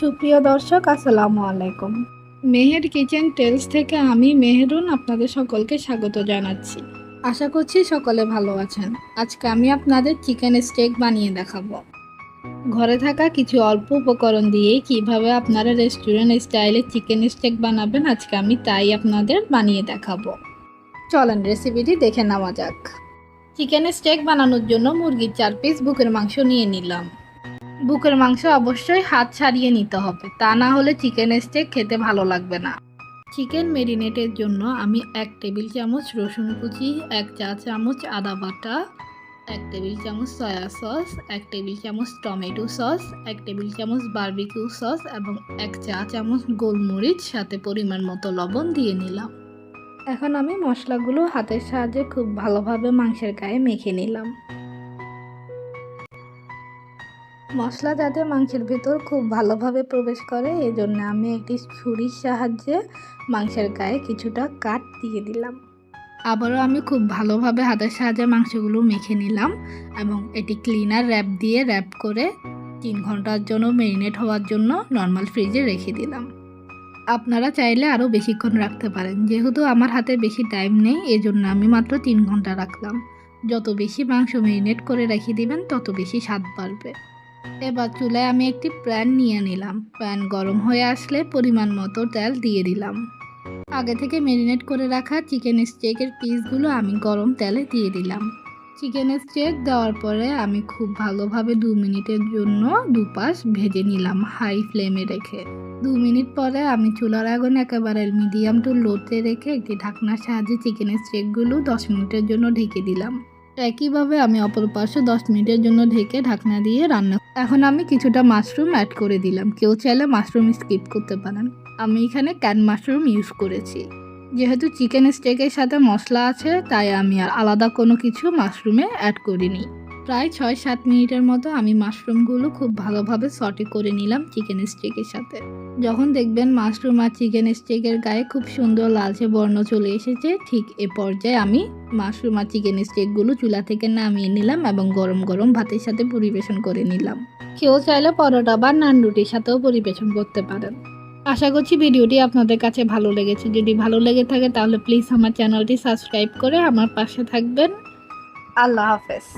সুপ্রিয় দর্শক, আসসালামু আলাইকুম। মেহের কিচেন টেলস থেকে আমি মেহেরুন আপনাদের সকলকে স্বাগত জানাচ্ছি। আশা করছি সকলে ভালো আছেন। আজকে আমি আপনাদের চিকেন স্টেক বানিয়ে দেখাবো। ঘরে থাকা কিছু অল্প উপকরণ দিয়ে কীভাবে আপনারা রেস্টুরেন্ট স্টাইলে চিকেন স্টেক বানাবেন, আজকে আমি তাই আপনাদের বানিয়ে দেখাবো। চলেন রেসিপিটি দেখে নেওয়া যাক। চিকেন স্টেক বানানোর জন্য মুরগির চার পিস বুকের মাংস নিয়ে নিলাম। বুকের মাংস অবশ্যই হাত ছাড়িয়ে নিতে হবে। তা না হলে চিকেন স্টেক খেতে ভালো লাগবে না। চিকেন মেরিনেটের জন্য আমি এক টেবিল চামচ রসুন কুচি, এক চা চামচ আদা বাটা, এক টেবিল চামচ সয়া সস এক টেবিল চামচ টমেটো সস এক টেবিল চামচ বারবিকিউ সস এবং এক চা চামচ গোলমরিচ, সাথে পরিমাণ মতো লবণ দিয়ে নিলাম। এখন আমি মশলাগুলো হাতের সাহায্যে খুব ভালোভাবে মাংসের গায়ে মেখে নিলাম। মশলা যাতে মাংসের ভেতর খুব ভালোভাবে প্রবেশ করে এই জন্য আমি একটি ছুরির সাহায্যে মাংসের গায়ে কিছুটা কাট দিয়ে দিলাম। আবারও আমি খুব ভালোভাবে হাতের সাহায্যে মাংসগুলো মেখে নিলাম এবং এটি ক্লিনার র্যাপ দিয়ে র্যাপ করে তিন ঘণ্টার জন্য মেরিনেট হওয়ার জন্য নর্মাল ফ্রিজে রেখে দিলাম। আপনারা চাইলে আরও বেশিক্ষণ রাখতে পারেন, যেহেতু আমার হাতে বেশি টাইম নেই, এজন্য আমি মাত্র তিন ঘণ্টা রাখলাম। যত বেশি মাংস মেরিনেট করে রেখে দিবেন, তত বেশি স্বাদ বাড়বে। এবার চুলায় আমি একটি প্যান নিয়ে নিলাম। প্যান গরম হয়ে আসলে পরিমাণ মতো তেল দিয়ে দিলাম। আগে থেকে মেরিনেট করে রাখা চিকেন স্টেকের পিসগুলো আমি গরম তেলে দিয়ে দিলাম। চিকেন স্টেক দেওয়ার পরে আমি খুব ভালোভাবে দু মিনিটের জন্য দুপাশ ভেজে নিলাম হাই ফ্লেমে রেখে। দু মিনিট পরে আমি চুলার আগুন একেবারে মিডিয়াম টু লোতে রেখে একটি ঢাকনার সাহায্যে চিকেনের স্টেকগুলো দশ মিনিটের জন্য ঢেকে দিলাম। একইভাবে আমি অপর পাশে দশ মিনিটের জন্য ঢেকে ঢাকনা দিয়ে রান্না এখন আমি কিছুটা মাশরুম অ্যাড করে দিলাম। কেউ চাইলে মাশরুম স্কিপ করতে পারেন। আমি এখানে ক্যান মাশরুম ইউজ করেছি। যেহেতু চিকেন স্টেকের সাথে মশলা আছে, তাই আমি আর আলাদা কোনো কিছু মাশরুমে অ্যাড করিনি। প্রায় ছয় সাত মিনিটের মতো আমি মাশরুমগুলো খুব ভালোভাবে সটে করে নিলাম চিকেন স্টিকের সাথে। যখন দেখবেন মাশরুম আর চিকেন স্টিকের গায়ে খুব সুন্দর লালচে বর্ণ চলে এসেছে, ঠিক এ পর্যায়ে আমি মাশরুম আর চিকেন স্টেকগুলো চুলা থেকে নামিয়ে নিলাম এবং গরম গরম ভাতের সাথে পরিবেশন করে নিলাম। কেউ চাইলে পরোটা বা নান রুটির সাথেও পরিবেশন করতে পারেন। আশা করছি ভিডিওটি আপনাদের কাছে ভালো লেগেছে। যদি ভালো লেগে থাকে তাহলে প্লিজ আমার চ্যানেলটি সাবস্ক্রাইব করে আমার পাশে থাকবেন। আল্লাহ হাফেজ।